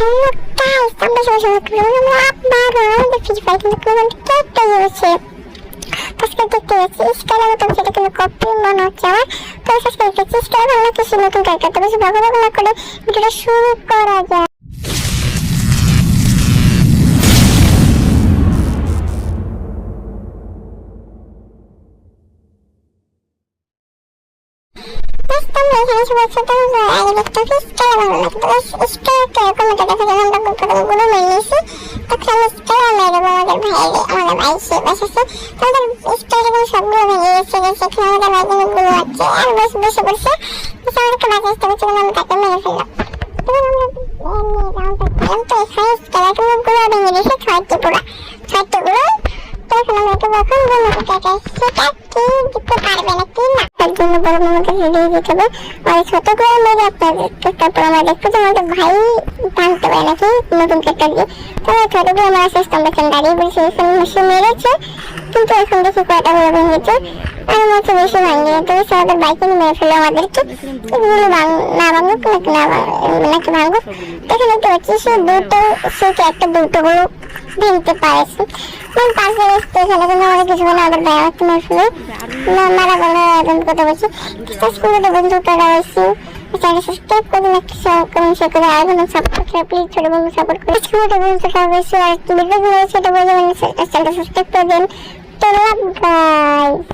Guys আমরা সবাই সবাই করব আবার আমাদের ফ্রি ফায়ার কিন্তু কোনটা কেটে গেছে আজকে দেখতে যাচ্ছি স্কাইলার মতো সেটা কিন্তু কপি মনে হচ্ছে আমার তো আজকে দেখতে স্কাইলার ভালো কিছু নতুন ক্যারেক্টার তো বেশি ভালো করে ভিডিওটা শুরু করা যায় তোমরা এখানে সবাই ছোট আগে দেখতে হবে স্কেল ভালো লাগতো স্কেল কীরকম এটা দেখা যাবে আমরা গুলো গুলো নিয়েছি তখন আমি স্কেল মেরে আমাদের ভাই আমাদের ভাই সে বসেছে তোমাদের স্কেল এগুলো সবগুলো ভেঙে গেছে গেছে এখানে আমাদের ভাই কিন্তু গুলো আছে আর বসে বসে পড়ছে আমাদেরকে বাঁচাতে হবে চলো আমি তাকে মেরে ফেললাম তো এখানে স্কেলগুলো ভেঙে দিয়েছে ছয়টি পুরো আমরা না? তার জন্য বড় মামাকে রেডি দিতে হবে। আর ছোট করে মেরে আপনাদের তারপর আমরা দেখব যে আমাদের ভাই টানতে পারে নাকি? নতুন কেটটা দিয়ে। তাহলে ছোট করে আমরা শেষ আমরা দাঁড়িয়ে বলছি মেরেছে। কিন্তু এখন দেখি কয়টা করে ভেঙেছে আর মতো বেশি ভাঙিয়ে তো সে আমাদের বাইকে মেরে ফেলে আমাদেরকে। এগুলো না ভাঙুক, নাকি না নাকি ভাঙুক। তো এখানে দেখতে পাচ্ছি সে দুটো সে কি একটা দুটো গুলো ভেঙতে পারেছে মানে পাশে এসছে এখানে কিন্তু আমাদের কিছু কিছুক্ষণ আমাদের ভাই আমাকে মেরে ফেলে। মারা গেল এখন কথা বলছি। করে তো বন্ধু তারা হয়েছি চ্যানেল সাবস্ক্রাইব করে রাখতে কমেন্ট শেয়ার করে আর কোনো সাপোর্ট করে প্লিজ বন্ধু সাপোর্ট করে। বন্ধু সেটা অবশ্যই আর ভিডিও গুলো সাবস্ক্রাইব করে দিন। Good love guys.